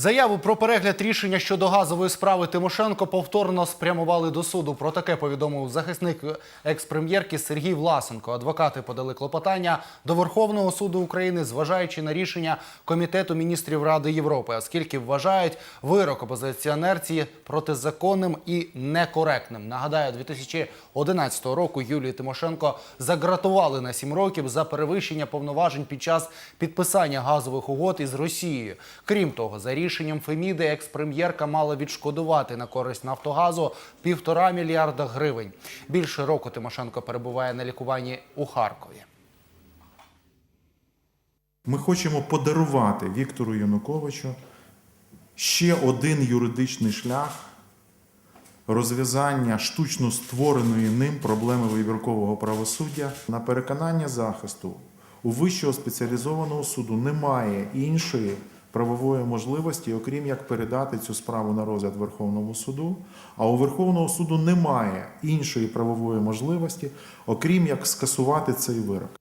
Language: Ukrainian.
Заяву про перегляд рішення щодо газової справи Тимошенко повторно спрямували до суду. Про таке повідомив захисник екс-прем'єрки Сергій Власенко. Адвокати подали клопотання до Верховного суду України, зважаючи на рішення Комітету міністрів Ради Європи, оскільки вважають вирок опозиціонерці протизаконним і некоректним. Нагадаю, 2011 року Юлії Тимошенко загратували на 7 років за перевищення повноважень під час підписання газових угод із Росією. Крім того, за рішенням Феміди екс-прем'єрка мала відшкодувати на користь Нафтогазу півтора мільярда гривень. Більше року Тимошенко перебуває на лікуванні у Харкові. Ми хочемо подарувати Віктору Януковичу ще один юридичний шлях розв'язання штучно створеної ним проблеми вибіркового правосуддя на переконання захисту. У вищого спеціалізованого суду немає іншої правової можливості, окрім як передати цю справу на розгляд Верховному суду. А у Верховного суду немає іншої правової можливості, окрім як скасувати цей вирок.